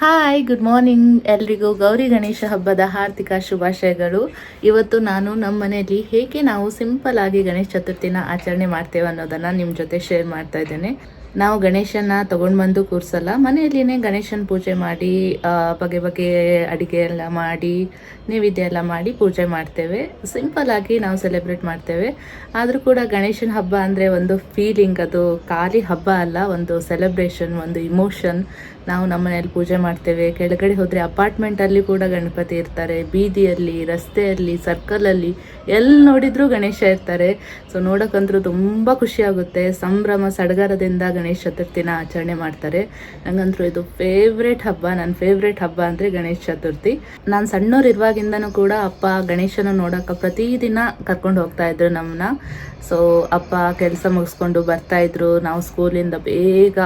Hi good morning ಎಲ್ರಿಗೂ ಗೌರಿ ಗಣೇಶ ಹಬ್ಬದ ಹಾರ್ದಿಕ ಶುಭಾಶಯಗಳು. ಇವತ್ತು ನಾನು ನಮ್ಮ ಮನೆಯಲ್ಲಿ ಹೇಗೆ ನಾವು ಸಿಂಪಲ್ ಆಗಿ ಗಣೇಶ ಚತುರ್ಥಿನ ಆಚರಣೆ ಮಾಡ್ತೇವೆ ಅನ್ನೋದನ್ನ ನಿಮ್ಮ ಜೊತೆ ಶೇರ್ ಮಾಡ್ತಾ ಇದ್ದೇನೆ. ನಾವು ಗಣೇಶನ ತಗೊಂಡ್ ಬಂದು ಕೂರ್ಸಲ್ಲ, ಮನೆಯಲ್ಲಿನೇ ಗಣೇಶನ ಪೂಜೆ ಮಾಡಿ ಬಗೆ ಬಗೆ ಅಡಿಗೆ ಎಲ್ಲ ಮಾಡಿ, ನೈವೇದ್ಯ ಎಲ್ಲ ಮಾಡಿ ಪೂಜೆ ಮಾಡ್ತೇವೆ. ಸಿಂಪಲ್ ಆಗಿ ನಾವು ಸೆಲೆಬ್ರೇಟ್ ಮಾಡ್ತೇವೆ. ಆದರೂ ಕೂಡ ಗಣೇಶನ ಹಬ್ಬ ಅಂದರೆ ಒಂದು ಫೀಲಿಂಗ್ ಅದು ಖಾಲಿ ಹಬ್ಬ ಅಲ್ಲ, ಒಂದು ಸೆಲೆಬ್ರೇಷನ್ ಒಂದು ಇಮೋಷನ್ ನಾವು ನಮ್ಮ ಮನೆಯಲ್ಲಿ ಪೂಜೆ ಮಾಡ್ತೇವೆ. ಕೆಳಗಡೆ ಹೋದರೆ ಅಪಾರ್ಟ್ಮೆಂಟಲ್ಲಿ ಕೂಡ ಗಣಪತಿ ಇರ್ತಾರೆ. ಬೀದಿಯಲ್ಲಿ, ರಸ್ತೆಯಲ್ಲಿ ಸರ್ಕಲಲ್ಲಿ ಎಲ್ಲಿ ನೋಡಿದ್ರು ಗಣೇಶ ಇರ್ತಾರೆ. ಸೊ ನೋಡೋಕ್ಕಂತೂ ತುಂಬ ಖುಷಿ ಆಗುತ್ತೆ. ಸಂಭ್ರಮ, ಸಡಗರದಿಂದ ಗಣೇಶ ಚತುರ್ಥಿನ ಆಚರಣೆ ಮಾಡ್ತಾರೆ. ನನಗಂತೂ ಇದು ಫೇವ್ರೇಟ್ ಹಬ್ಬ. ನನ್ನ ಫೇವ್ರೇಟ್ ಹಬ್ಬ ಅಂದರೆ ಗಣೇಶ ಚತುರ್ಥಿ. ನಾನು ಸಣ್ಣವ್ರು ಇರುವಾಗಿಂದನೂ ಕೂಡ ಅಪ್ಪ ಗಣೇಶನ ನೋಡೋಕೆ ಪ್ರತಿದಿನ ಕರ್ಕೊಂಡು ಹೋಗ್ತಾ ಇದ್ರು ನಮ್ಮನ್ನ ಸೊ ಅಪ್ಪ ಕೆಲಸ ಮುಗಿಸ್ಕೊಂಡು ಬರ್ತಾ ಇದ್ರು. ನಾವು ಸ್ಕೂಲಿಂದ ಬೇಗ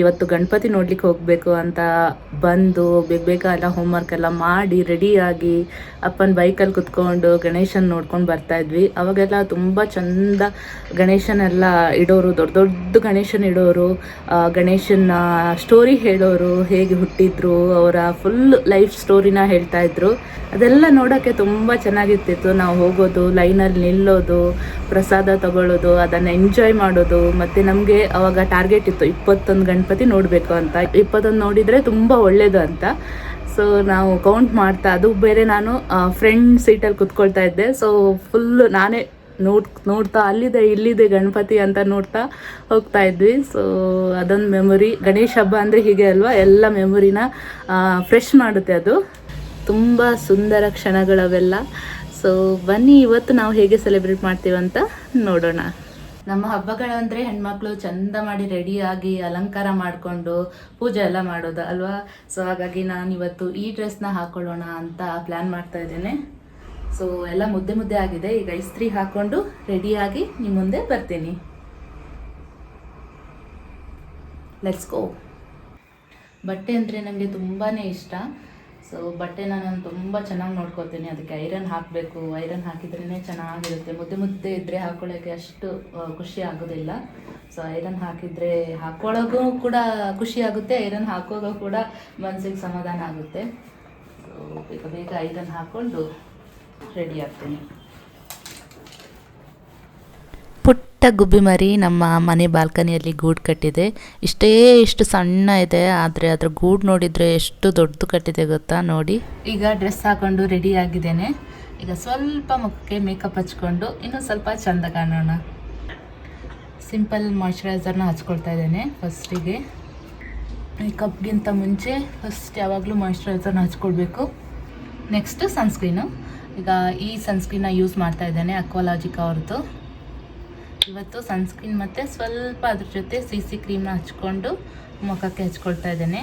ಇವತ್ತು ಗಣಪತಿ ನೋಡ್ಲಿಕ್ಕೆ ಹೋಗಬೇಕು. ಅಂತ ಬಂದು ಬೇಗ ಬೇಗ ಎಲ್ಲ ಹೋಮ್ವರ್ಕ್ ಎಲ್ಲ ಮಾಡಿ ರೆಡಿಯಾಗಿ ಅಪ್ಪನ ಬೈಕಲ್ಲಿ ಕುತ್ಕೊಂಡು ಗಣೇಶನ್ ನೋಡ್ಕೊಂಡು ಬರ್ತಾ ಇದ್ವಿ. ಅವಾಗೆಲ್ಲ ತುಂಬ ಚಂದ ಗಣೇಶನೆಲ್ಲ ಇಡೋರು, ದೊಡ್ಡ ದೊಡ್ಡ ಗಣೇಶನ್ ಇಡೋರು ಗಣೇಶನ ಸ್ಟೋರಿ ಹೇಳೋರು ಹೇಗೆ ಹುಟ್ಟಿದ್ರು, ಅವರ ಫುಲ್ ಲೈಫ್ ಸ್ಟೋರಿನ ಹೇಳ್ತಾ ಇದ್ರು. ಅದೆಲ್ಲ ನೋಡೋಕ್ಕೆ ತುಂಬ ಚೆನ್ನಾಗಿರ್ತಿತ್ತು. ನಾವು ಹೋಗೋದು ಲೈನಲ್ಲಿ ನಿಲ್ಲೋದು, ಪ್ರಸಾದ ತಗೊಳ್ಳೋದು, ಅದನ್ನು ಎಂಜಾಯ್ ಮಾಡೋದು, ಮತ್ತು ನಮಗೆ ಅವಾಗ ಟಾರ್ಗೆಟ್ ಇತ್ತು, ಇಪ್ಪತ್ತೊಂದು ಗಣಪತಿ ನೋಡಬೇಕು ಅಂತ. ಇಪ್ಪತ್ತೊಂದು ನೋಡಿದರೆ ತುಂಬ ಒಳ್ಳೆಯದು ಅಂತ. ಸೊ ನಾವು ಕೌಂಟ್ ಮಾಡ್ತಾ, ಅದು ಬೇರೆ ನಾನು ಫ್ರೆಂಡ್ ಸೀಟಲ್ಲಿ ಕುತ್ಕೊಳ್ತಾ ಇದ್ದೆ. ಸೊ ಫುಲ್ ನಾನೇ ನೋಡ್, ನೋಡ್ತಾ, ಅಲ್ಲಿದೆ, ಇಲ್ಲಿದೆ ಗಣಪತಿ ಅಂತ ನೋಡ್ತಾ ಹೋಗ್ತಾ ಇದ್ವಿ. ಸೊ ಅದೊಂದು ಮೆಮೊರಿ ಗಣೇಶ ಹಬ್ಬ ಅಂದರೆ ಹೀಗೆ ಅಲ್ವಾ? ಎಲ್ಲ ಮೆಮೊರಿನ ಫ್ರೆಶ್ ಮಾಡುತ್ತೆ ಅದು. ತುಂಬ ಸುಂದರ ಕ್ಷಣಗಳವೆಲ್ಲ. ಸೊ ಬನ್ನಿ, ಇವತ್ತು ನಾವು ಹೇಗೆ ಸೆಲೆಬ್ರೇಟ್ ಮಾಡ್ತೀವಂತ ನೋಡೋಣ. ನಮ್ಮ ಹಬ್ಬಗಳಂದ್ರೆ ಹೆಣ್ಮಕ್ಳು ಚಂದ ಮಾಡಿ ರೆಡಿಯಾಗಿ ಅಲಂಕಾರ ಮಾಡಿಕೊಂಡು ಪೂಜೆ ಎಲ್ಲ ಮಾಡೋದು, ಅಲ್ವಾ? ಸೊ ಹಾಗಾಗಿ ನಾನು ಇವತ್ತು ಈ ಡ್ರೆಸ್ನ ಹಾಕೊಳ್ಳೋಣ ಅಂತ ಪ್ಲ್ಯಾನ್ ಮಾಡ್ತಾ ಇದ್ದೇನೆ. ಸೊ ಎಲ್ಲ ಮುದ್ದೆ ಮುದ್ದೆ ಆಗಿದೆ. ಈಗ ಇಸ್ತ್ರಿ ಹಾಕೊಂಡು ರೆಡಿಯಾಗಿ ನಿಮ್ಮ ಮುಂದೆ ಬರ್ತೀನಿ. ಲೆಟ್ಸ್ ಗೋ ಬಟ್ಟೆ ಅಂದರೆ ನನಗೆ ತುಂಬಾ ಇಷ್ಟ. ಸೊ ಬಟ್ಟೆನ ನಾನು ತುಂಬ ಚೆನ್ನಾಗಿ ನೋಡ್ಕೋತೀನಿ. ಅದಕ್ಕೆ ಐರನ್ ಹಾಕಬೇಕು. ಐರನ್ ಹಾಕಿದ್ರೇ ಚೆನ್ನಾಗಿರುತ್ತೆ. ಮುದ್ದೆ ಮುದ್ದೆ ಇದ್ದರೆ ಹಾಕೊಳ್ಳೋಕ್ಕೆ ಅಷ್ಟು ಖುಷಿ ಆಗೋದಿಲ್ಲ. ಸೊ ಐರನ್ ಹಾಕಿದರೆ ಹಾಕೊಳ್ಳೋಕ್ಕೂ ಕೂಡ ಖುಷಿ ಆಗುತ್ತೆ. ಐರನ್ ಹಾಕೋದು ಕೂಡ ಮನಸ್ಸಿಗೆ ಸಮಾಧಾನ ಆಗುತ್ತೆ. ಸೊ ಬೇಗ ಬೇಗ ಐರನ್ ಹಾಕ್ಕೊಂಡು ರೆಡಿ ಆಗ್ತೀನಿ. ಗುಬ್ಬಿ ಮರಿ ನಮ್ಮ ಮನೆ ಬಾಲ್ಕನಿಯಲ್ಲಿ ಗೂಡು ಕಟ್ಟಿದೆ. ಇಷ್ಟೇ ಇಷ್ಟು ಸಣ್ಣ ಇದೆ, ಆದರೆ ಅದ್ರ ಗೂಡು ನೋಡಿದರೆ ಎಷ್ಟು ದೊಡ್ಡದು ಕಟ್ಟಿದೆ ಗೊತ್ತಾ ನೋಡಿ. ಈಗ ಡ್ರೆಸ್ ಹಾಕೊಂಡು ರೆಡಿ ಆಗಿದ್ದೇನೆ. ಈಗ ಸ್ವಲ್ಪ ಮುಖಕ್ಕೆ ಮೇಕಪ್ ಹಚ್ಕೊಂಡು ಇನ್ನೂ ಸ್ವಲ್ಪ ಚಂದ ಕಾಣೋಣ. ಸಿಂಪಲ್ ಮಾಯಶ್ಚರೈಸರ್ನ ಹಚ್ಕೊಳ್ತಾ ಇದ್ದೇನೆ ಫಸ್ಟಿಗೆ ಮೇಕಪ್ಗಿಂತ ಮುಂಚೆ ಫಸ್ಟ್ ಯಾವಾಗಲೂ ಮಾಯಿಶ್ಚರೈಸರ್ನ ಹಚ್ಕೊಳ್ಬೇಕು. ನೆಕ್ಸ್ಟು ಸನ್ಸ್ಕ್ರೀನು ಈಗ ಈ ಸನ್ಸ್ಕ್ರೀನ್ನ ಯೂಸ್ ಮಾಡ್ತಾ ಇದ್ದೇನೆ ಅಕ್ವಾಲಾಜಿಕ್ ಅವ್ರದ್ದು. ಇವತ್ತು ಸನ್ಸ್ಕ್ರೀನ್ ಮತ್ತು ಸ್ವಲ್ಪ ಅದ್ರ ಜೊತೆ ಸಿ ಸಿ ಕ್ರೀಮ್ನ ಹಚ್ಕೊಂಡು ಮುಖಕ್ಕೆ ಹಚ್ಕೊಳ್ತಾ ಇದ್ದೇನೆ.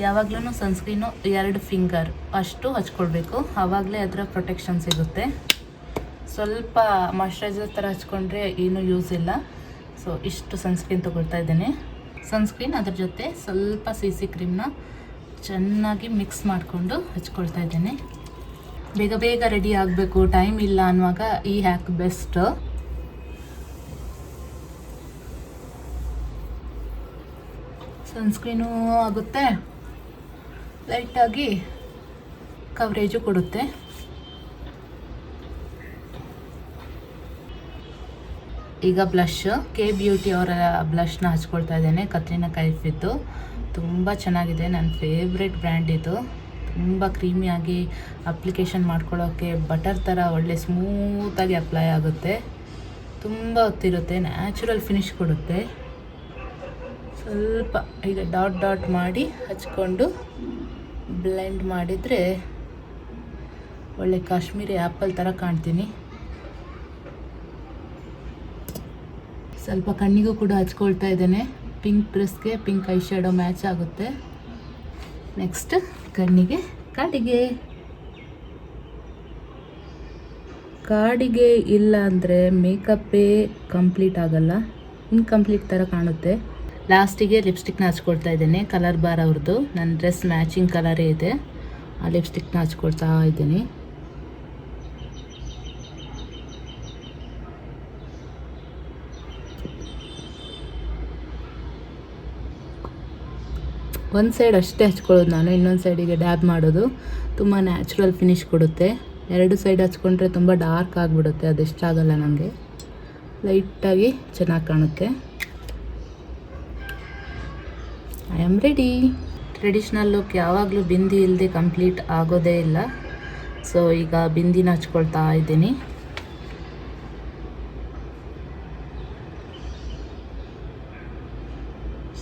ಯಾವಾಗಲೂ ಸನ್ಸ್ಕ್ರೀನು ಎರಡು ಫಿಂಗರ್ ಅಷ್ಟು ಹಚ್ಕೊಳ್ಬೇಕು. ಆವಾಗಲೇ ಅದರ ಪ್ರೊಟೆಕ್ಷನ್ ಸಿಗುತ್ತೆ. ಸ್ವಲ್ಪ ಮಾಯ್ಶ್ಚರೈಸರ್ ಥರ ಹಚ್ಕೊಂಡ್ರೆ ಏನೂ ಯೂಸ್ ಇಲ್ಲ. ಸೊ, ಇಷ್ಟು ಸನ್ಸ್ಕ್ರೀನ್ ತೊಗೊಳ್ತಾ ಇದ್ದೇನೆ. ಸನ್ಸ್ಕ್ರೀನ್ ಅದ್ರ ಜೊತೆ ಸ್ವಲ್ಪ ಸಿ ಸಿ ಕ್ರೀಮ್ನ ಚೆನ್ನಾಗಿ ಮಿಕ್ಸ್ ಮಾಡಿಕೊಂಡು ಹಚ್ಕೊಳ್ತಾ ಇದ್ದೇನೆ. ಬೇಗ ಬೇಗ ರೆಡಿ ಆಗಬೇಕು. ಟೈಮ್ ಇಲ್ಲ ಅನ್ನುವಾಗ ಈ ಹ್ಯಾಕ್ ಬೆಸ್ಟ್. ಸನ್ಸ್ಕ್ರೀನು ಆಗುತ್ತೆ. ಲೈಟಾಗಿ ಕವರೇಜು ಕೊಡುತ್ತೆ. ಈಗ ಬ್ಲಷ್, ಕೆ ಬ್ಯೂಟಿ ಅವರ ಬ್ಲಷ್ನ ಹಚ್ಕೊಳ್ತಾ ಇದ್ದೇನೆ. ಕತ್ರಿನ ಕೈಫಿದ್ದು ತುಂಬ ಚೆನ್ನಾಗಿದೆ. ನನ್ನ ಫೇವ್ರೆಟ್ ಬ್ರ್ಯಾಂಡ್ ಇದು. ತುಂಬ ಕ್ರೀಮಿಯಾಗಿ ಅಪ್ಲಿಕೇಶನ್ ಮಾಡ್ಕೊಳ್ಳೋಕ್ಕೆ ಬಟರ್ ಥರ ಒಳ್ಳೆ ಸ್ಮೂತಾಗಿ ಅಪ್ಲೈ ಆಗುತ್ತೆ. ತುಂಬ ಹೊತ್ತಿರುತ್ತೆ. ನ್ಯಾಚುರಲ್ ಫಿನಿಶ್ ಕೊಡುತ್ತೆ. ಸ್ವಲ್ಪ ಈಗ ಡಾಟ್ ಡಾಟ್ ಮಾಡಿ ಹಚ್ಕೊಂಡು ಬ್ಲೆಂಡ್ ಮಾಡಿದರೆ ಒಳ್ಳೆ ಕಾಶ್ಮೀರಿ ಆ್ಯಪಲ್ ಥರ ಕಾಣ್ತೀನಿ. ಸ್ವಲ್ಪ ಕಣ್ಣಿಗೂ ಕೂಡ ಹಚ್ಕೊಳ್ತಾ ಇದ್ದೇನೆ. ಪಿಂಕ್ ಡ್ರೆಸ್ಗೆ ಪಿಂಕ್ ಐ ಶ್ಯಾಡೋ ಮ್ಯಾಚ್ ಆಗುತ್ತೆ. ನೆಕ್ಸ್ಟ್ ಕಣ್ಣಿಗೆ ಕಾಡಿಗೆ. ಕಾಡಿಗೆ ಇಲ್ಲ ಅಂದರೆ ಮೇಕಪ್ಪೇ ಕಂಪ್ಲೀಟ್ ಆಗಲ್ಲ. ಇನ್ಕಂಪ್ಲೀಟ್ ಥರ ಕಾಣುತ್ತೆ. ಲಾಸ್ಟಿಗೆ ಲಿಪ್ಸ್ಟಿಕ್ನ ಹಚ್ಕೊಳ್ತಾ ಇದ್ದೀನಿ. ಕಲರ್ ಬಾರ್ ಅವ್ರದ್ದು. ನನ್ನ ಡ್ರೆಸ್ ಮ್ಯಾಚಿಂಗ್ ಕಲರೇ ಇದೆ. ಆ ಲಿಪ್ಸ್ಟಿಕ್ನ ಹಚ್ಕೊಳ್ತಾ ಇದ್ದೀನಿ. ಒಂದು ಸೈಡ್ ಅಷ್ಟೇ ಹಚ್ಕೊಳ್ಳೋದು ನಾನು, ಇನ್ನೊಂದು ಸೈಡಿಗೆ ಡ್ಯಾಬ್ ಮಾಡೋದು. ತುಂಬ ನ್ಯಾಚುರಲ್ ಫಿನಿಶ್ ಕೊಡುತ್ತೆ. ಎರಡು ಸೈಡ್ ಹಚ್ಕೊಂಡ್ರೆ ತುಂಬ ಡಾರ್ಕ್ ಆಗಿಬಿಡುತ್ತೆ ಅದು ಇಷ್ಟ ಆಗಲ್ಲ ನನಗೆ ಲೈಟಾಗಿ ಚೆನ್ನಾಗಿ ಕಾಣುತ್ತೆ. I am ready traditional look ಯಾವಾಗಲೂ ಬಿಂದಿ ಇಲ್ಲದೆ ಕಂಪ್ಲೀಟ್ ಆಗೋದೇ ಇಲ್ಲ. ಸೊ ಈಗ ಬಿಂದಿನ ಹಚ್ಕೊಳ್ತಾ ಇದ್ದೀನಿ.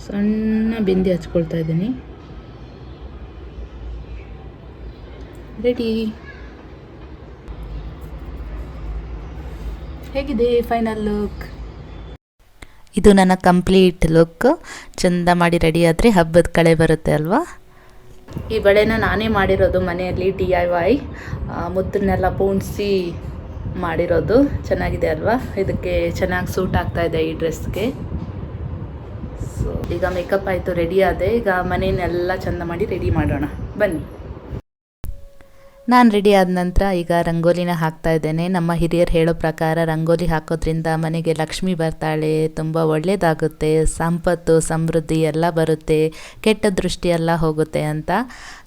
ಸಣ್ಣ ಬಿಂದಿ ಹಚ್ಕೊಳ್ತಾ ಇದ್ದೀನಿ. ರೆಡಿ ಹೇಗಿದೆ ಫೈನಲ್ ಲುಕ್ ಇದು ನನ್ನ ಕಂಪ್ಲೀಟ್ ಲುಕ್ ಚಂದ ಮಾಡಿ ರೆಡಿ ಆದರೆ ಹಬ್ಬದ ಕಳೆ ಬರುತ್ತೆ ಅಲ್ವಾ? ಈ ಬಳೆನ ನಾನೇ ಮಾಡಿರೋದು ಮನೆಯಲ್ಲಿ ಡಿ ಐ ವೈ ಮುದ್ದನ್ನೆಲ್ಲ ಪೂಣಿಸಿ ಮಾಡಿರೋದು. ಚೆನ್ನಾಗಿದೆ ಅಲ್ವಾ? ಇದಕ್ಕೆ ಚೆನ್ನಾಗಿ ಸೂಟ್ ಆಗ್ತಾ ಇದೆ ಈ ಡ್ರೆಸ್ಗೆ ಸೊ ಈಗ ಮೇಕಪ್ ಆಯಿತು ರೆಡಿ ಆದೆ. ಈಗ ಮನೆಯನ್ನೆಲ್ಲ ಚಂದ ಮಾಡಿ ರೆಡಿ ಮಾಡೋಣ. ಬನ್ನಿ. ನಾನು ರೆಡಿ ಆದ ನಂತರ ಈಗ ರಂಗೋಲಿನ ಹಾಕ್ತಾ ಇದ್ದೇನೆ. ನಮ್ಮ ಹಿರಿಯರು ಹೇಳೋ ಪ್ರಕಾರ ರಂಗೋಲಿ ಹಾಕೋದ್ರಿಂದ ಮನೆಗೆ ಲಕ್ಷ್ಮಿ ಬರ್ತಾಳೆ, ತುಂಬ ಒಳ್ಳೆಯದಾಗುತ್ತೆ ಸಂಪತ್ತು, ಸಮೃದ್ಧಿ ಎಲ್ಲ ಬರುತ್ತೆ, ಕೆಟ್ಟ ದೃಷ್ಟಿ ಎಲ್ಲ ಹೋಗುತ್ತೆ ಅಂತ.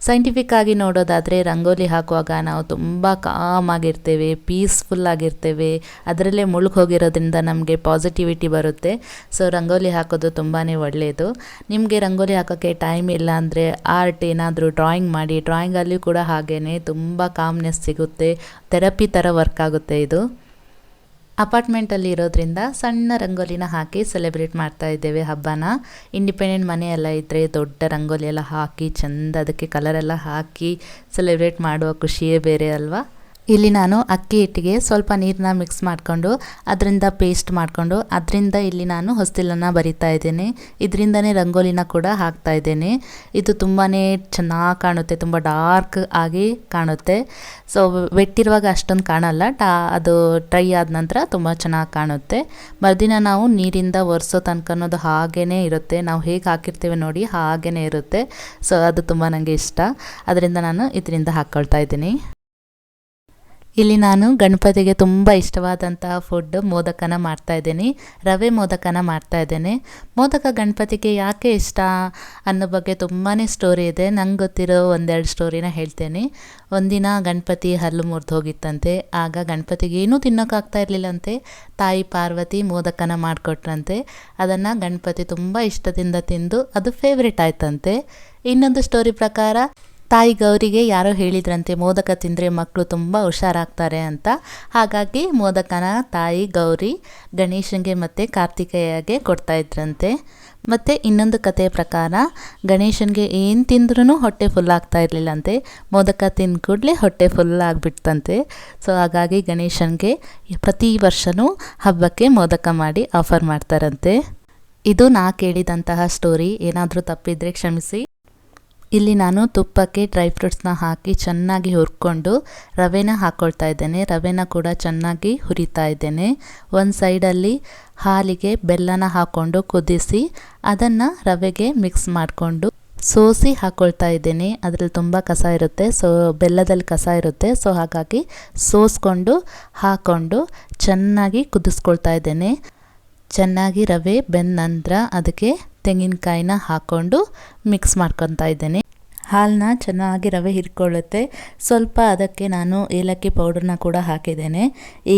ಸೈಂಟಿಫಿಕ್ ಆಗಿ ನೋಡೋದಾದರೆ ರಂಗೋಲಿ ಹಾಕುವಾಗ ನಾವು ತುಂಬ ಕಾಮ್ ಆಗಿರ್ತೇವೆ ಪೀಸ್ಫುಲ್ ಆಗಿರ್ತೇವೆ. ಅದರಲ್ಲೇ ಮುಳುಗಿ ಹೋಗಿರೋದ್ರಿಂದ ನಮಗೆ ಪಾಸಿಟಿವಿಟಿ ಬರುತ್ತೆ. ಸೊ ರಂಗೋಲಿ ಹಾಕೋದು ತುಂಬಾ ಒಳ್ಳೆಯದು ನಿಮಗೆ ರಂಗೋಲಿ ಹಾಕೋಕ್ಕೆ ಟೈಮ್ ಇಲ್ಲ ಅಂದರೆ ಆರ್ಟ್ ಏನಾದರೂ ಡ್ರಾಯಿಂಗ್ ಮಾಡಿ ಡ್ರಾಯಿಂಗಲ್ಲಿ ಕೂಡ ಹಾಗೇ ತುಂಬ ಕಾಮ್ನೆಸ್ ಸಿಗುತ್ತೆ. ಥೆರಪಿ ಥರ ವರ್ಕ್ ಆಗುತ್ತೆ ಇದು. ಅಪಾರ್ಟ್ಮೆಂಟಲ್ಲಿ ಇರೋದ್ರಿಂದ ಸಣ್ಣ ರಂಗೋಲಿನ ಹಾಕಿ ಸೆಲೆಬ್ರೇಟ್ ಮಾಡ್ತಾ ಇದ್ದೇವೆ ಹಬ್ಬನ. ಇಂಡಿಪೆಂಡೆಂಟ್ ಮನೆ ಎಲ್ಲ ಇದ್ದರೆ ದೊಡ್ಡ ರಂಗೋಲಿ ಎಲ್ಲ ಹಾಕಿ, ಚೆಂದ ಅದಕ್ಕೆ ಕಲರೆಲ್ಲ ಹಾಕಿ ಸೆಲೆಬ್ರೇಟ್ ಮಾಡುವ ಖುಷಿಯೇ ಬೇರೆ ಅಲ್ವಾ? ಇಲ್ಲಿ ನಾನು ಅಕ್ಕಿ ಹಿಟ್ಟಿಗೆ ಸ್ವಲ್ಪ ನೀರನ್ನ ಮಿಕ್ಸ್ ಮಾಡಿಕೊಂಡು, ಅದರಿಂದ ಪೇಸ್ಟ್ ಮಾಡಿಕೊಂಡು, ಅದರಿಂದ ಇಲ್ಲಿ ನಾನು ಹೊಸ್ತಿಲನ್ನು ಬರಿತಾ ಇದ್ದೀನಿ. ಇದರಿಂದನೇ ರಂಗೋಲಿನ ಕೂಡ ಹಾಕ್ತಾ ಇದ್ದೀನಿ. ಇದು ತುಂಬಾ ಚೆನ್ನಾಗಿ ಕಾಣುತ್ತೆ, ತುಂಬ ಡಾರ್ಕ್ ಆಗಿ ಕಾಣುತ್ತೆ. ಸೊ ವೆಟ್ಟಿರುವಾಗ ಅಷ್ಟೊಂದು ಕಾಣಲ್ಲ, ಟಾ, ಅದು ಟ್ರೈ ಆದ ನಂತರ ತುಂಬ ಚೆನ್ನಾಗಿ ಕಾಣುತ್ತೆ. ಮರುದಿನ ನಾವು ನೀರಿಂದ ಒರೆಸೋ ತನಕ ಅನ್ನೋದು ಹಾಗೇ ಇರುತ್ತೆ. ನಾವು ಹೇಗೆ ಹಾಕಿರ್ತೀವಿ ನೋಡಿ ಹಾಗೇ ಇರುತ್ತೆ. ಸೊ ಅದು ತುಂಬ ನನಗೆ ಇಷ್ಟ. ಅದರಿಂದ ನಾನು ಇದರಿಂದ ಹಾಕ್ಕೊಳ್ತಾ ಇದ್ದೀನಿ. ಇಲ್ಲಿ ನಾನು ಗಣಪತಿಗೆ ತುಂಬ ಇಷ್ಟವಾದಂತಹ ಫುಡ್ ಮೋದಕನ ಮಾಡ್ತಾ ಇದ್ದೀನಿ. ರವೆ ಮೋದಕನ ಮಾಡ್ತಾ ಇದ್ದೇನೆ. ಮೋದಕ ಗಣಪತಿಗೆ ಯಾಕೆ ಇಷ್ಟ ಅನ್ನೋ ಬಗ್ಗೆ ತುಂಬಾ ಸ್ಟೋರಿ ಇದೆ. ನಂಗೆ ಗೊತ್ತಿರೋ ಒಂದೆರಡು ಸ್ಟೋರಿನ ಹೇಳ್ತೇನೆ. ಒಂದಿನ ಗಣಪತಿ ಹಲ್ಲು ಮುರಿದು ಹೋಗಿತ್ತಂತೆ. ಆಗ ಗಣಪತಿಗೆ ಏನೂ ತಿನ್ನೋಕ್ಕಾಗ್ತಾ ಇರಲಿಲ್ಲಂತೆ. ತಾಯಿ ಪಾರ್ವತಿ ಮೋದಕನ ಮಾಡಿಕೊಟ್ರಂತೆ. ಅದನ್ನು ಗಣಪತಿ ತುಂಬ ಇಷ್ಟದಿಂದ ತಿಂದು ಅದು ಫೇವ್ರೇಟ್ ಆಯ್ತಂತೆ. ಇನ್ನೊಂದು ಸ್ಟೋರಿ ಪ್ರಕಾರ ತಾಯಿ ಗೌರಿಗೆ ಯಾರೋ ಹೇಳಿದ್ರಂತೆ, ಮೋದಕ ತಿಂದರೆ ಮಕ್ಕಳು ತುಂಬ ಹುಷಾರಾಗ್ತಾರೆ ಅಂತ. ಹಾಗಾಗಿ ಮೋದಕನ ತಾಯಿ ಗೌರಿ ಗಣೇಶನಿಗೆ ಮತ್ತು ಕಾರ್ತಿಕೇಯಗೆ ಕೊಡ್ತಾ ಇದ್ರಂತೆ. ಮತ್ತು ಇನ್ನೊಂದು ಕಥೆಯ ಪ್ರಕಾರ, ಗಣೇಶನಿಗೆ ಏನು ತಿಂದ್ರೂ ಹೊಟ್ಟೆ ಫುಲ್ ಆಗ್ತಾ ಇರಲಿಲ್ಲಂತೆ. ಮೋದಕ ತಿಂದ ಕೂಡಲೇ ಹೊಟ್ಟೆ ಫುಲ್ ಆಗಿಬಿಡ್ತಂತೆ ಸೊ ಹಾಗಾಗಿ ಗಣೇಶನಿಗೆ ಪ್ರತಿ ವರ್ಷವೂ ಹಬ್ಬಕ್ಕೆ ಮೋದಕ ಮಾಡಿ ಆಫರ್ ಮಾಡ್ತಾರಂತೆ. ಇದು ನಾ ಕೇಳಿದಂತಹ ಸ್ಟೋರಿ ಏನಾದರೂ ತಪ್ಪಿದರೆ ಕ್ಷಮಿಸಿ. ಇಲ್ಲಿ ನಾನು ತುಪ್ಪಕ್ಕೆ ಡ್ರೈ ಫ್ರೂಟ್ಸ್ನ ಹಾಕಿ ಚೆನ್ನಾಗಿ ಹುರ್ಕೊಂಡು ರವೆನ ಹಾಕ್ಕೊಳ್ತಾ ಇದ್ದೇನೆ. ರವೆನ ಕೂಡ ಚೆನ್ನಾಗಿ ಹುರಿತಾ ಇದ್ದೇನೆ. ಒಂದು ಸೈಡಲ್ಲಿ ಹಾಲಿಗೆ ಬೆಲ್ಲನ ಹಾಕ್ಕೊಂಡು ಕುದಿಸಿ ಅದನ್ನು ರವೆಗೆ ಮಿಕ್ಸ್ ಮಾಡಿಕೊಂಡು ಸೋಸಿ ಹಾಕ್ಕೊಳ್ತಾ ಇದ್ದೀನಿ. ಅದರಲ್ಲಿ ತುಂಬ ಕಸ ಇರುತ್ತೆ. ಸೊ, ಬೆಲ್ಲದಲ್ಲಿ ಕಸ ಇರುತ್ತೆ. ಸೊ, ಹಾಗಾಗಿ ಸೋಸ್ಕೊಂಡು ಹಾಕ್ಕೊಂಡು ಚೆನ್ನಾಗಿ ಕುದಿಸ್ಕೊಳ್ತಾ ಇದ್ದೇನೆ. ಚೆನ್ನಾಗಿ ರವೆ ಬೆಂದ ನಂತರ ಅದಕ್ಕೆ ತೆಂಗಿನಕಾಯಿನ ಹಾಕ್ಕೊಂಡು ಮಿಕ್ಸ್ ಮಾಡ್ಕೊತಾ ಇದ್ದೇನೆ. ಹಾಲನ್ನ ಚೆನ್ನಾಗಿ ರವೆ ಹಿರ್ಕೊಳ್ಳುತ್ತೆ ಸ್ವಲ್ಪ ಅದಕ್ಕೆ ನಾನು ಏಲಕ್ಕಿ ಪೌಡರ್ನ ಕೂಡ ಹಾಕಿದ್ದೇನೆ.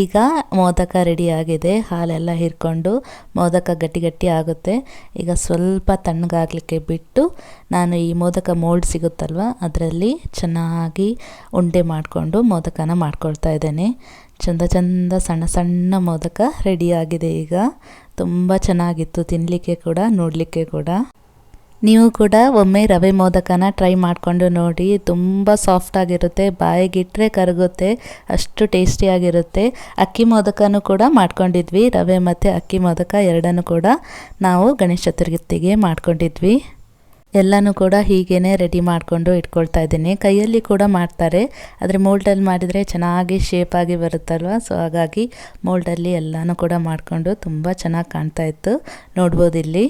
ಈಗ ಮೋದಕ ರೆಡಿಯಾಗಿದೆ ಹಾಲೆಲ್ಲ ಹಿರ್ಕೊಂಡು ಮೋದಕ ಗಟ್ಟಿ ಗಟ್ಟಿ ಆಗುತ್ತೆ. ಈಗ ಸ್ವಲ್ಪ ತಣ್ಣಗಾಗಲಿಕ್ಕೆ ಬಿಟ್ಟು ನಾನು ಈ ಮೋದಕ ಮೋಲ್ಡ್ ಸಿಗುತ್ತಲ್ವ, ಅದರಲ್ಲಿ ಚೆನ್ನಾಗಿ ಉಂಡೆ ಮಾಡಿಕೊಂಡು ಮೋದಕನ ಮಾಡ್ಕೊಳ್ತಾ ಇದ್ದೇನೆ. ಚಂದ ಚಂದ ಸಣ್ಣ ಸಣ್ಣ ಮೋದಕ ರೆಡಿಯಾಗಿದೆ ಈಗ. ತುಂಬ ಚೆನ್ನಾಗಿತ್ತು ತಿನ್ನಲಿಕ್ಕೆ ಕೂಡ, ನೋಡಲಿಕ್ಕೆ ಕೂಡ. ನೀವು ಕೂಡ ಒಮ್ಮೆ ರವೆ ಮೋದಕನ ಟ್ರೈ ಮಾಡಿಕೊಂಡು ನೋಡಿ, ತುಂಬ ಸಾಫ್ಟಾಗಿರುತ್ತೆ ಬಾಯಿಗಿಟ್ಟರೆ ಕರಗುತ್ತೆ, ಅಷ್ಟು ಟೇಸ್ಟಿಯಾಗಿರುತ್ತೆ ಅಕ್ಕಿ ಮೋದಕನೂ ಕೂಡ ಮಾಡ್ಕೊಂಡಿದ್ವಿ, ರವೆ ಮತ್ತು ಅಕ್ಕಿ ಮೋದಕ ಎರಡನ್ನೂ ಕೂಡ ನಾವು ಗಣೇಶ ಚತುರ್ಥಿಗೆ ಮಾಡ್ಕೊಂಡಿದ್ವಿ. ಎಲ್ಲನೂ ಕೂಡ ಹೀಗೇ ರೆಡಿ ಮಾಡಿಕೊಂಡು ಇಟ್ಕೊಳ್ತಾ ಇದ್ದೀನಿ. ಕೈಯಲ್ಲಿ ಕೂಡ ಮಾಡ್ತಾರೆ. ಆದರೆ ಮೋಲ್ಡಲ್ಲಿ ಮಾಡಿದರೆ ಚೆನ್ನಾಗಿ ಶೇಪಾಗಿ ಬರುತ್ತಲ್ವ? ಸೊ ಹಾಗಾಗಿ ಮೋಲ್ಡಲ್ಲಿ ಎಲ್ಲನೂ ಕೂಡ ಮಾಡಿಕೊಂಡು ತುಂಬ ಚೆನ್ನಾಗಿ ಕಾಣ್ತಾ ಇತ್ತು. ನೋಡ್ಬೋದು ಇಲ್ಲಿ.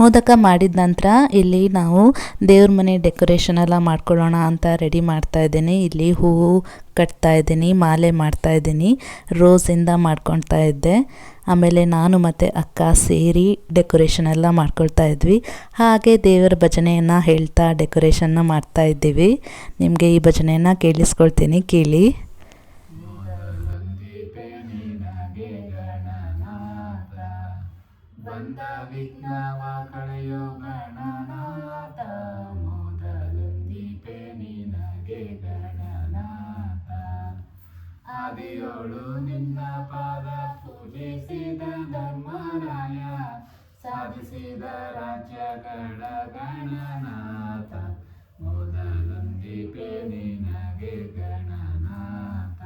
ಮೋದಕ ಮಾಡಿದ ನಂತರ ಇಲ್ಲಿ ನಾವು ದೇವ್ರ ಮನೆ ಡೆಕೋರೇಷನ್ ಎಲ್ಲ ಮಾಡ್ಕೊಳ್ಳೋಣ ಅಂತ ರೆಡಿ ಮಾಡ್ತಾ ಇದ್ದೀನಿ. ಇಲ್ಲಿ ಹೂವು ಕಟ್ತಾ ಇದ್ದೀನಿ, ಮಾಲೆ ಮಾಡ್ತಾ ಇದ್ದೀನಿ ರೋಸಿಂದ ಮಾಡ್ಕೊಳ್ತಾ ಇದ್ದೆ. ಆಮೇಲೆ ನಾನು ಮತ್ತು ಅಕ್ಕ ಸೇರಿ ಡೆಕೋರೇಷನ್ ಎಲ್ಲ ಮಾಡ್ಕೊಳ್ತಾ ಇದ್ವಿ. ಹಾಗೆ ದೇವರ ಭಜನೆಯನ್ನು ಹೇಳ್ತಾ ಡೆಕೋರೇಷನ್ನ ಮಾಡ್ತಾ ಇದ್ದೀವಿ. ನಿಮಗೆ ಈ ಭಜನೆಯನ್ನು ಕೇಳಿಸ್ಕೊಳ್ತೀನಿ, ಕೇಳಿ. ಆದಿಯೋಳು ನಿನ್ನ ಪಾದ ಪೂಜಿಸಿದ ಧರ್ಮರಾಯ, ಸಾಧಿಸಿದ ರಾಜ್ಯಗಳ ಗಣನಾಥ. ಮೊದಲೊಂದಿಪೆ ನಿನಗೆ ಗಣನಾಥ.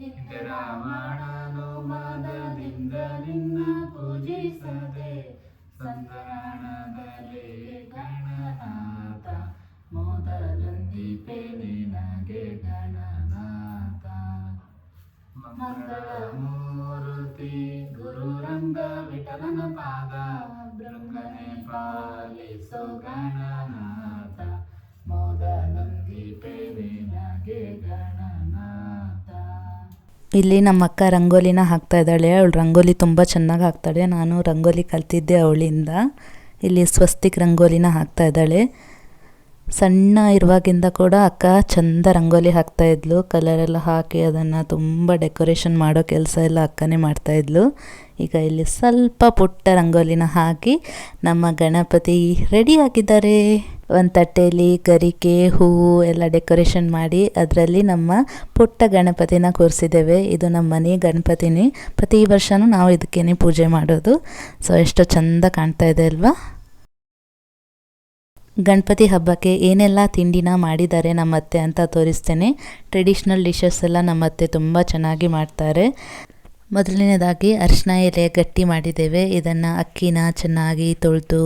ಹಿಂದೆ ರಾವಣನು ಮದದಿಂದ ನಿನ್ನ ಪೂಜಿಸದೆ ಸಂಧಾನದಲ್ಲಿ ಗಣನಾಥ. ಮೊದಲೊಂದಿಪೆ ನಿನಗೆ ಗಣನಾಥ. ಮಂಗಳ ಮೂರ್ತಿ ಗುರುರಂಗ ವಿಠಲನ ಪಾದ ಬ್ರಹ್ಮನೇ ಪಾಲಿಸೋ ಗಣನಾಥ ಮೊದಲೊಂದಿಪೆ ನಗೆ ಗಣನಾಥ. ಇಲ್ಲಿ ನಮ್ಮ ಅಕ್ಕ ರಂಗೋಲಿನ ಹಾಕ್ತಾ ಇದ್ದಾಳೆ. ಅವಳು ರಂಗೋಲಿ ತುಂಬ ಚೆನ್ನಾಗಿ ಹಾಕ್ತಾಳೆ. ನಾನು ರಂಗೋಲಿ ಕಲ್ತಿದ್ದೆ ಅವಳಿಂದ. ಇಲ್ಲಿ ಸ್ವಸ್ತಿಕ್ ರಂಗೋಲಿನ ಹಾಕ್ತಾ ಇದ್ದಾಳೆ. ಸಣ್ಣ ಇರುವಾಗಿಂದ ಕೂಡ ಅಕ್ಕ ಚಂದ ರಂಗೋಲಿ ಹಾಕ್ತಾ ಇದ್ಲು. ಕಲರೆಲ್ಲ ಹಾಕಿ ಅದನ್ನು ತುಂಬ ಡೆಕೋರೇಷನ್ ಮಾಡೋ ಕೆಲಸ ಎಲ್ಲ ಅಕ್ಕನೇ ಮಾಡ್ತಾ ಇದ್ಲು. ಈಗ ಇಲ್ಲಿ ಸ್ವಲ್ಪ ಪುಟ್ಟ ರಂಗೋಲಿನ ಹಾಕಿ ನಮ್ಮ ಗಣಪತಿ ರೆಡಿ ಆಗಿದ್ದಾರೆ. ಒಂದು ತಟ್ಟೆಯಲ್ಲಿ ಗರಿಕೆ ಹೂವು ಎಲ್ಲ ಡೆಕೋರೇಷನ್ ಮಾಡಿ ಅದರಲ್ಲಿ ನಮ್ಮ ಪುಟ್ಟ ಗಣಪತಿನ ಕೂರಿಸಿದ್ದೇವೆ. ಇದು ನಮ್ಮ ಮನೆ ಗಣಪತಿನೇ. ಪ್ರತಿ ವರ್ಷವೂ ನಾವು ಇದಕ್ಕೇನೆ ಪೂಜೆ ಮಾಡೋದು. ಸೊ ಎಷ್ಟು ಚಂದ ಕಾಣ್ತಾ ಇದೆ ಅಲ್ವಾ? ಗಣಪತಿ ಹಬ್ಬಕ್ಕೆ ಏನೆಲ್ಲ ತಿಂಡಿನ ಮಾಡಿದ್ದಾರೆ ನಮ್ಮ ಅತ್ತೆ ಅಂತ ತೋರಿಸ್ತೇನೆ. ಟ್ರೆಡಿಷ್ನಲ್ ಡಿಶಸ್ ಎಲ್ಲ ನಮ್ಮ ಅತ್ತೆ ತುಂಬ ಚೆನ್ನಾಗಿ ಮಾಡ್ತಾರೆ. ಮೊದಲನೇದಾಗಿ ಅರಿಶಿನ ಎಲೆ ಗಟ್ಟಿ ಮಾಡಿದ್ದೇವೆ. ಇದನ್ನು ಅಕ್ಕಿನ ಚೆನ್ನಾಗಿ ತೊಳೆದು,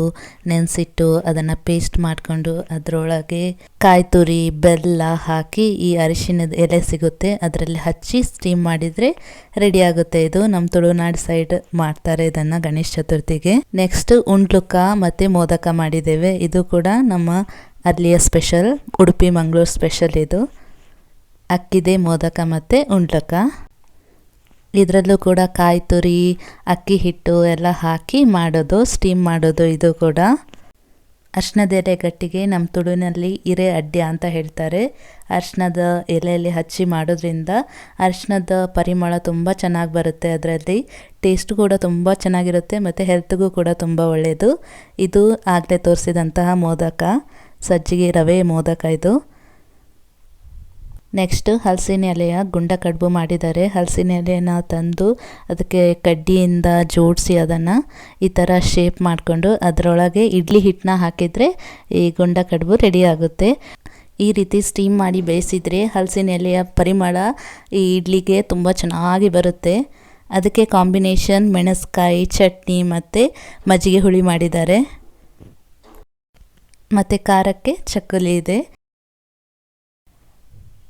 ನೆನೆಸಿಟ್ಟು ಅದನ್ನು ಪೇಸ್ಟ್ ಮಾಡಿಕೊಂಡು ಅದರೊಳಗೆ ಕಾಯಿ ತುರಿ ಬೆಲ್ಲ ಹಾಕಿ ಈ ಅರಿಶಿನದ ಎಲೆ ಸಿಗುತ್ತೆ. ಅದರಲ್ಲಿ ಹಚ್ಚಿ ಸ್ಟೀಮ್ ಮಾಡಿದರೆ ರೆಡಿ ಆಗುತ್ತೆ. ಇದು ನಮ್ಮ ತುಳುನಾಡು ಸೈಡ್ ಮಾಡ್ತಾರೆ ಇದನ್ನು ಗಣೇಶ ಚತುರ್ಥಿಗೆ. ನೆಕ್ಸ್ಟ್ ಉಂಡ್ಲುಕ ಮತ್ತು ಮೋದಕ ಮಾಡಿದ್ದೇವೆ. ಇದು ಕೂಡ ನಮ್ಮ ಅಲ್ಲಿಯ ಸ್ಪೆಷಲ್ ಉಡುಪಿ ಮಂಗಳೂರು ಸ್ಪೆಷಲ್ ಇದು. ಅಕ್ಕಿದೆ ಮೋದಕ ಮತ್ತು ಉಂಡ್ಲಕ ಇದರಲ್ಲೂ ಕೂಡ ಕಾಯಿ ತುರಿ, ಅಕ್ಕಿ ಹಿಟ್ಟು ಎಲ್ಲ ಹಾಕಿ ಮಾಡೋದು ಸ್ಟೀಮ್ ಮಾಡೋದು ಇದು ಕೂಡ. ಅರ್ಶಿನದ ಎಲೆ ಗಟ್ಟಿಗೆ ನಮ್ಮ ತುಳುವಿನಲ್ಲಿ ಇರೆ ಅಡ್ಡ ಅಂತ ಹೇಳ್ತಾರೆ. ಅರ್ಶಿನದ ಎಲೆಯಲ್ಲಿ ಹಚ್ಚಿ ಮಾಡೋದ್ರಿಂದ ಅರ್ಶಿನದ ಪರಿಮಳ ತುಂಬ ಚೆನ್ನಾಗಿ ಬರುತ್ತೆ ಅದರಲ್ಲಿ. ಟೇಸ್ಟ್ ಕೂಡ ತುಂಬ ಚೆನ್ನಾಗಿರುತ್ತೆ ಮತ್ತು ಹೆಲ್ತ್ಗೂ ಕೂಡ ತುಂಬ ಒಳ್ಳೆಯದು ಇದು ಆಗಲೇ ತೋರಿಸಿದಂತಹ ಮೋದಕ. ಸಜ್ಜಿಗೆ ರವೆ ಮೋದಕ ಇದು. ನೆಕ್ಸ್ಟ್ ಹಲಸಿನ ಎಲೆಯ ಗುಂಡ ಕಡುಬು ಮಾಡಿದ್ದಾರೆ. ಹಲಸಿನ ಎಲೆನ ತಂದು ಅದಕ್ಕೆ ಕಡ್ಡಿಯಿಂದ ಜೋಡಿಸಿ ಅದನ್ನು ಈ ಥರ ಶೇಪ್ ಮಾಡಿಕೊಂಡು ಅದರೊಳಗೆ ಇಡ್ಲಿ ಹಿಟ್ಟನ್ನ ಹಾಕಿದರೆ ಈ ಗುಂಡ ಕಡುಬು ರೆಡಿ ಆಗುತ್ತೆ. ಈ ರೀತಿ ಸ್ಟೀಮ್ ಮಾಡಿ ಬೇಯಿಸಿದರೆ ಹಲಸಿನ ಎಲೆಯ ಪರಿಮಳ ಈ ಇಡ್ಲಿಗೆ ತುಂಬ ಚೆನ್ನಾಗಿ ಬರುತ್ತೆ. ಅದಕ್ಕೆ ಕಾಂಬಿನೇಷನ್ ಮೆಣಸ್ಕಾಯಿ, ಚಟ್ನಿ ಮತ್ತು ಮಜ್ಜಿಗೆ ಹುಳಿ ಮಾಡಿದ್ದಾರೆ. ಮತ್ತು ಖಾರಕ್ಕೆ ಚಕ್ಕುಲಿ ಇದೆ.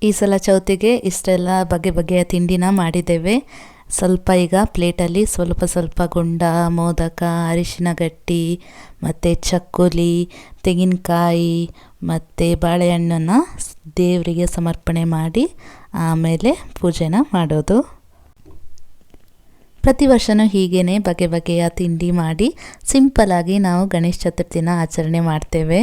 ಈ ಸಲ ಚೌತಿಗೆ ಇಷ್ಟೆಲ್ಲ ಬಗೆ ಬಗೆಯ ತಿಂಡಿನ ಮಾಡಿದ್ದೇವೆ. ಸ್ವಲ್ಪ ಈಗ ಪ್ಲೇಟಲ್ಲಿ ಸ್ವಲ್ಪ ಸ್ವಲ್ಪ ಗುಂಡ, ಮೋದಕ, ಅರಿಶಿನ ಗಟ್ಟಿ, ಮತ್ತು ಚಕ್ಕುಲಿ, ತೆಂಗಿನಕಾಯಿ, ಮತ್ತು ಬಾಳೆಹಣ್ಣನ್ನು ದೇವರಿಗೆ ಸಮರ್ಪಣೆ ಮಾಡಿ ಆಮೇಲೆ ಪೂಜೆನ ಮಾಡೋದು. ಪ್ರತಿ ವರ್ಷವೂ ಹೀಗೇ ಬಗೆ ಬಗೆಯ ತಿಂಡಿ ಮಾಡಿ ಸಿಂಪಲಾಗಿ ನಾವು ಗಣೇಶ ಚತುರ್ಥಿನ ಆಚರಣೆ ಮಾಡ್ತೇವೆ.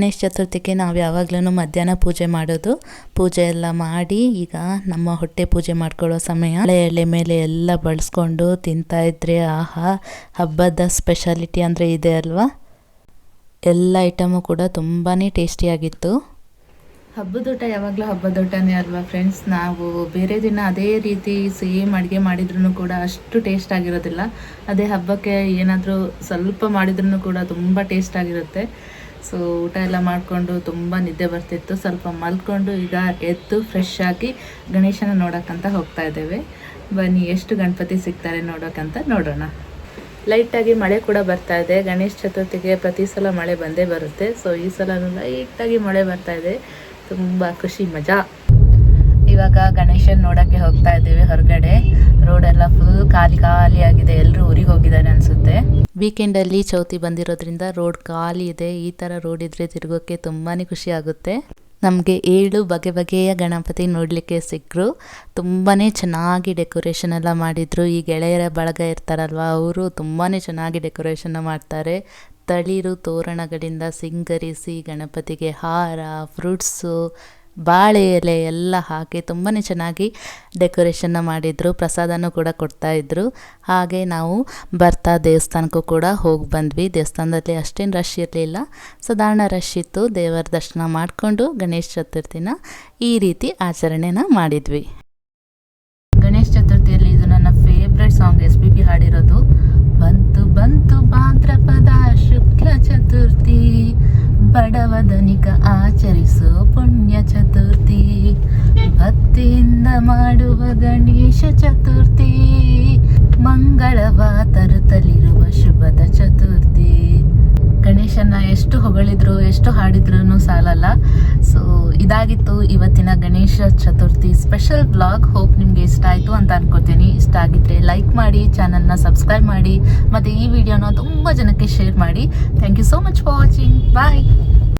ಗಣೇಶ ಚತುರ್ಥಿಗೆ ನಾವು ಯಾವಾಗಲೂ ಮಧ್ಯಾಹ್ನ ಪೂಜೆ ಮಾಡೋದು. ಪೂಜೆ ಎಲ್ಲ ಮಾಡಿ ಈಗ ನಮ್ಮ ಹೊಟ್ಟೆ ಪೂಜೆ ಮಾಡ್ಕೊಳ್ಳೋ ಸಮಯ. ಹಳೆ ಎಲೆ ಮೇಲೆ ಎಲ್ಲ ಬಳಸ್ಕೊಂಡು ತಿಂತಾ ಇದ್ರೆ ಆಹಾ, ಹಬ್ಬದ ಸ್ಪೆಷಾಲಿಟಿ ಅಂದರೆ ಇದೆ ಅಲ್ವಾ? ಎಲ್ಲ ಐಟಮು ಕೂಡ ತುಂಬಾ ಟೇಸ್ಟಿಯಾಗಿತ್ತು ಹಬ್ಬದೂಟ ಯಾವಾಗಲೂ ಹಬ್ಬದೂಟನೇ ಅಲ್ವಾ ಫ್ರೆಂಡ್ಸ್ ನಾವು ಬೇರೆ ದಿನ ಅದೇ ರೀತಿ ಸೇಮ್ ಅಡುಗೆ ಮಾಡಿದ್ರೂ ಕೂಡ ಅಷ್ಟು ಟೇಸ್ಟ್ ಆಗಿರೋದಿಲ್ಲ. ಅದೇ ಹಬ್ಬಕ್ಕೆ ಏನಾದರೂ ಸ್ವಲ್ಪ ಮಾಡಿದ್ರೂ ಕೂಡ ತುಂಬ ಟೇಸ್ಟ್ ಆಗಿರುತ್ತೆ. ಸೊ ಊಟ ಎಲ್ಲ ಮಾಡಿಕೊಂಡು ತುಂಬ ನಿದ್ದೆ ಬರ್ತಿತ್ತು. ಸ್ವಲ್ಪ ಮಲ್ಕೊಂಡು ಈಗ ಎದ್ದು ಫ್ರೆಶ್ ಆಗಿ ಗಣೇಶನ ನೋಡೋಕ್ಕಂತ ಹೋಗ್ತಾ ಇದ್ದೇವೆ. ಬನ್ನಿ, ಎಷ್ಟು ಗಣಪತಿ ಸಿಗ್ತಾರೆ ನೋಡೋಕ್ಕಂತ ನೋಡೋಣ. ಲೈಟಾಗಿ ಮಳೆ ಕೂಡ ಬರ್ತಾ ಇದೆ. ಗಣೇಶ ಚತುರ್ಥಿಗೆ ಪ್ರತಿ ಸಲ ಮಳೆ ಬಂದೇ ಬರುತ್ತೆ. ಸೊ ಈ ಸಲ ಲೈಟಾಗಿ ಮಳೆ ಬರ್ತಾ ಇದೆ. ತುಂಬ ಖುಷಿ, ಮಜಾ. ಇವಾಗ ಗಣೇಶನ್ ನೋಡಕ್ಕೆ ಹೋಗ್ತಾ ಇದ್ದೀವಿ ಹೊರಗಡೆ. ರೋಡ್ ಎಲ್ಲ ಫುಲ್ ಖಾಲಿ ಖಾಲಿ ಆಗಿದೆ. ಎಲ್ಲರೂ ಊರಿಗೆ ಹೋಗಿದ್ದಾರೆ ಅನ್ಸುತ್ತೆ. ವೀಕೆಂಡ್ ಅಲ್ಲಿ ಚೌತಿ ಬಂದಿರೋದ್ರಿಂದ ರೋಡ್ ಖಾಲಿ ಇದೆ. ಈ ತರ ರೋಡ್ ಇದ್ರೆ ತಿರುಗೋಕೆ ತುಂಬಾನೇ ಖುಷಿ ಆಗುತ್ತೆ. ನಮಗೆ ಏಳು ಬಗೆ ಬಗೆಯ ಗಣಪತಿ ನೋಡಲಿಕ್ಕೆ ಸಿಕ್ಕರು ತುಂಬಾ ಚೆನ್ನಾಗಿ ಡೆಕೋರೇಷನ್ ಎಲ್ಲ ಮಾಡಿದರು. ಈ ಗೆಳೆಯರ ಬಳಗ ಇರ್ತಾರಲ್ವ, ಅವರು ತುಂಬಾ ಚೆನ್ನಾಗಿ ಡೆಕೋರೇಷನ್ ಮಾಡ್ತಾರೆ. ತಳಿರು ತೋರಣಗಳಿಂದ ಸಿಂಗರಿಸಿ ಗಣಪತಿಗೆ ಹಾರ ಫ್ರೂಟ್ಸು ಬಾಳೆ ಎಲೆ ಎಲ್ಲ ಹಾಕಿ ತುಂಬಾ ಚೆನ್ನಾಗಿ ಡೆಕೋರೇಷನ್ನ ಮಾಡಿದರು, ಪ್ರಸಾದನೂ ಕೂಡ ಕೊಡ್ತಾಯಿದ್ರು ಹಾಗೆ ನಾವು ಬರ್ತಾ ದೇವಸ್ಥಾನಕ್ಕೂ ಕೂಡ ಹೋಗಿ ಬಂದ್ವಿ. ದೇವಸ್ಥಾನದಲ್ಲಿ ಅಷ್ಟೇನು ರಶ್ ಇರಲಿಲ್ಲ. ಸಾಧಾರಣ ರಶ್ ಇತ್ತು. ದೇವರ ದರ್ಶನ ಮಾಡಿಕೊಂಡು ಗಣೇಶ ಚತುರ್ಥಿನ ಈ ರೀತಿ ಆಚರಣೆನ ಮಾಡಿದ್ವಿ. ಗಣೇಶ ಚತುರ್ಥಿಯಲ್ಲಿ ಇದು ನನ್ನ favourite song S P B ಹಾಡಿರೋದು, ಬಂತು ಬಂತು ಭಾದ್ರಪದ ಶುಕ್ಲ ಚತುರ್ಥಿ. ಬಡವ ಆಚರಿಸೋ ಪುಣ್ಯ ಚತುರ್ಥಿ ಭಕ್ತಿಯಿಂದ ಮಾಡುವ ಗಣೇಶ ಚತುರ್ಥಿ ಮಂಗಳವ ತರುತ್ತಲಿರುವ ಶುಭದ ಚತುರ್ಥಿ. ಗಣೇಶನ ಎಷ್ಟು ಹೊಗಳಿದ್ರು, ಎಷ್ಟು ಹಾಡಿದ್ರು ಸಾಲಲ್ಲ. ಸೊ ಇದಾಗಿತ್ತು ಇವತ್ತಿನ Ganesha Chaturthi special blog hope ನಿಮಗೆ ಇಷ್ಟ ಆಯಿತು ಅಂತ ಅನ್ಕೋತೀನಿ ಇಷ್ಟ ಆಗಿದ್ರೆ ಲೈಕ್ ಮಾಡಿ ಚಾನಲ್ನ ಸಬ್ಸ್ಕ್ರೈಬ್ ಮಾಡಿ, ಮತ್ತು ಈ ವಿಡಿಯೋನ ತುಂಬ ಜನಕ್ಕೆ ಶೇರ್ ಮಾಡಿ. Thank you so much for watching bye